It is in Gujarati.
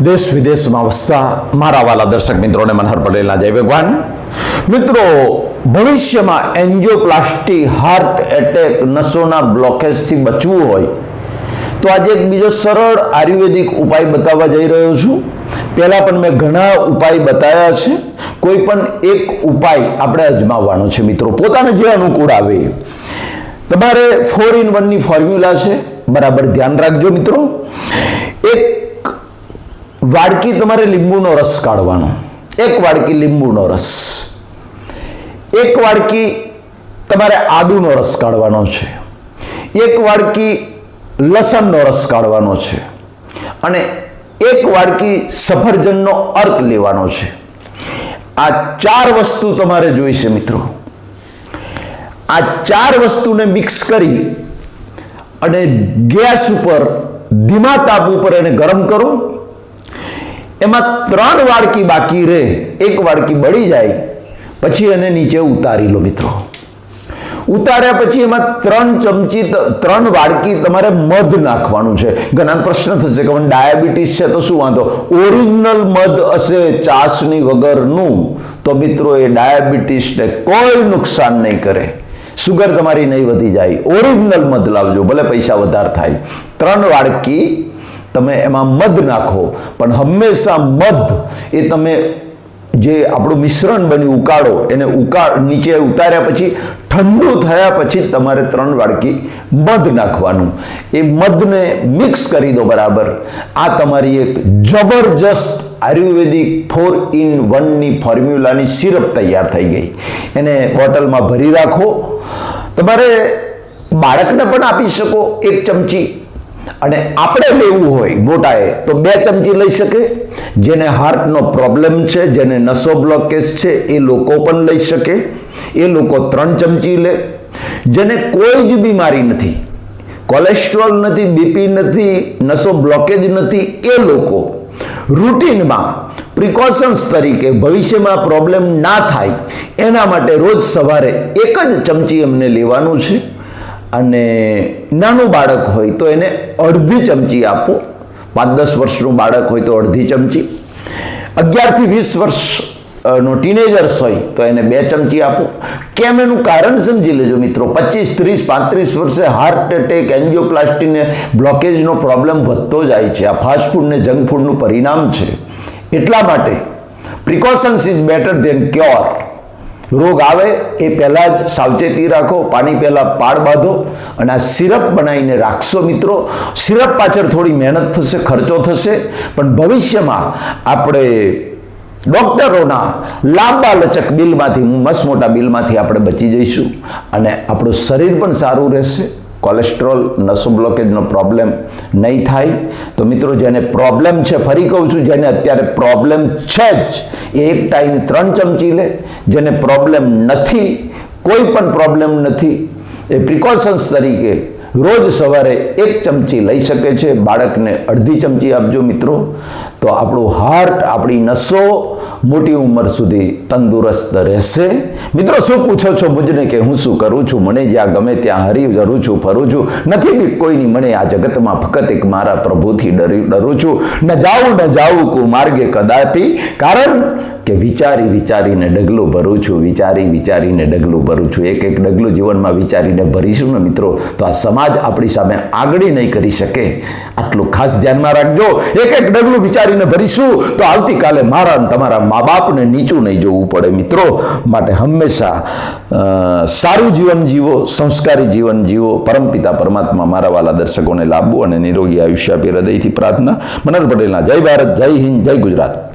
દેશ વિદેશમાં વસતા મારા વાલા દર્શક મિત્રોને મનહર પટેલના જય ભગવાન. મિત્રો, ભવિષ્યમાં એન્જિયોપ્લાસ્ટી, હાર્ટ એટેક, નસોના બ્લોકેજથી બચવું હોય, તો આજે એક બીજો સરળ આયુર્વેદિક ઉપાય બતાવવા જઈ રહ્યો છું. પહેલાં પણ મેં ઘણા ઉપાય બતાવ્યા છે. કોઈ પણ એક ઉપાય આપણે અજમાવવાનો છે મિત્રો. પોતાને જે અનુકૂળ આવે. તમારે ફોર ઇન વનની ફોર્મ્યુલા છે. બરાબર ધ્યાન રાખજો મિત્રો. એક વાડકી તમારે લીંબુનો રસ કાઢવાનો. એક વાડકી લીંબુનો રસ. એક વાડકી તમારે આદુનો રસ કાઢવાનો છે. એક વાડકી લસણનો રસ કાઢવાનો છે. અને એક વાડકી સફરજનનો અર્ક લેવાનો છે. આ ચાર વસ્તુ તમારે જોઈશે મિત્રો. આ ચાર વસ્તુને મિક્સ કરી અને ગેસ ઉપર, ધીમા તાપ ઉપર એને ગરમ કરો. એમાં ત્રણ વાડકી બાકી રહે. એક વાડકી બળી જાય, પછી એને નીચે ઉતારી લો મિત્રો. ઉતાર્યા પછી એમાં ત્રણ ચમચી ત્રણ વાડકી તમારે મધ નાખવાનું છે. ઘણા પ્રશ્ન થશે કે મને ડાયાબિટીસ છે તો શું વાંધો? ઓરિજિનલ મધ હશે ચાસણી વગરનું. તો મિત્રો એ ડાયાબિટીસને કોઈ નુકસાન નહીં કરે. સુગર તમારી નહીં વધી જાય. ઓરિજિનલ મધ લાવજો, ભલે પૈસા વધારે થાય. ત્રણ વાડકી તમે એમાં મધ નાખો. પણ હંમેશા મધ એ તમે જે આપણું મિશ્રણ બન્યું ઉકાળો, એને ઉકાળ નીચે ઉતાર્યા પછી, ઠંડુ થયા પછી તમારે ત્રણ વાડકી મધ નાખવાનું. એ મધને મિક્સ કરી દો બરાબર. આ તમારી એક જબરજસ્ત આયુર્વેદિક ફોર ઇન વનની ફોર્મ્યુલાની સિરપ તૈયાર થઈ ગઈ. એને બોટલમાં ભરી રાખો. તમારે બાળકને પણ આપી શકો એક ચમચી. અને આપણે લેવું હોય મોટાએ, તો બે ચમચી લઈ શકે. જેને હાર્ટનો પ્રોબ્લેમ છે, જેને નસો બ્લોકેજ છે, એ લોકો પણ લઈ શકે. એ લોકો ત્રણ ચમચી લે. જેને કોઈ જ બીમારી નથી કોલેસ્ટ્રોલ નથી બીપી નથી, નસો બ્લોકેજ નથી, એ લોકો રૂટીનમાં પ્રિકોશન્સ તરીકે ભવિષ્યમાં પ્રોબ્લેમ ના થાય, એના માટે રોજ સવારે એક જ ચમચી અમને લેવાનું છે. અને નાનું બાળક હોય તો એને અડધી ચમચી આપો. પાંચ દસ વર્ષનું બાળક હોય તો અડધી ચમચી. અગિયારથી વીસ વર્ષ નો ટીનેજર્સ હોય તો એને બે ચમચી આપો. કેમ એનું કારણ સમજી લેજો મિત્રો, પચીસ, ત્રીસ, પાંત્રીસ વર્ષે હાર્ટ એટેક એન્જિયોપ્લાસ્ટીને બ્લોકેજનો પ્રોબ્લેમ વધતો જાય છે. આ ફાસ્ટ ફૂડ જંક ફૂડનું પરિણામ છે. એટલા માટે precautions is better than cure રોગ આવે એ પહેલાં જ સાવચેતી રાખો, પાણી પહેલાં પાડ બાંધો અને આ સિરપ બનાવીને રાખશો મિત્રો. સિરપ પાછળ થોડી મહેનત થશે, ખર્ચો થશે, પણ ભવિષ્યમાં આપણે ડૉક્ટરોના લાંબા લચક બિલમાંથી મસ્ત મોટા બિલમાંથી આપણે બચી જઈશું અને આપણું શરીર પણ સારું રહેશે. કોલેસ્ટ્રોલ નસો બ્લોકેજનો પ્રોબ્લેમ નહીં થાય. તો મિત્રો, જેને પ્રોબ્લેમ છે, ફરી કહું છું, જેને અત્યારે પ્રોબ્લેમ છે જ એક ટાઈમ ત્રણ ચમચી લે. જેને પ્રોબ્લેમ નથી, કોઈ પણ પ્રોબ્લેમ નથી, એ પ્રિકોશન્સ તરીકે રોજ સવારે એક ચમચી લઈ શકે છે. બાળકને અડધી ચમચી આપજો મિત્રો. તો આપણું હાર્ટ આપણી નસો મોટી ઉંમર સુધી તંદુરસ્ત રહેશે. મિત્રો, શું પૂછો છો મુજને કે હું શું કરું છું? મને જ્યાં ગમે ત્યાં હરી જરું છું, ફરું છું. નથી બી કોઈની મને આ જગતમાં ફક્ત એક મારા પ્રભુથી ડરી, ડરું છું. ન જાઉં ન જાઉં કુ માર્ગે કદાપી. કારણ કે વિચારી વિચારીને ડગલું ભરું છું, વિચારી વિચારીને ડગલું ભરું છું. એક એક ડગલું જીવનમાં વિચારીને ભરીશું ને મિત્રો, તો આ સમાજ આપણી સામે આગળી નહીં કરી શકે. આટલું ખાસ ધ્યાનમાં રાખજો. એક એક ડગલું વિચારીને ભરીશું. તો આવતીકાલે મારા અને તમારા મા બાપને નીચું નહીં જોવું પડે મિત્રો. માટે હંમેશા સારું જીવન જીવો, સંસ્કારી જીવન જીવો. પરમપિતા પરમાત્મા મારા વાલા દર્શકોને લાભવું અને નિરોગી આયુષ્ય આપી હૃદયથી પ્રાર્થના. મનર પટેલના જય ભારત, જય હિન્દ, જય ગુજરાત.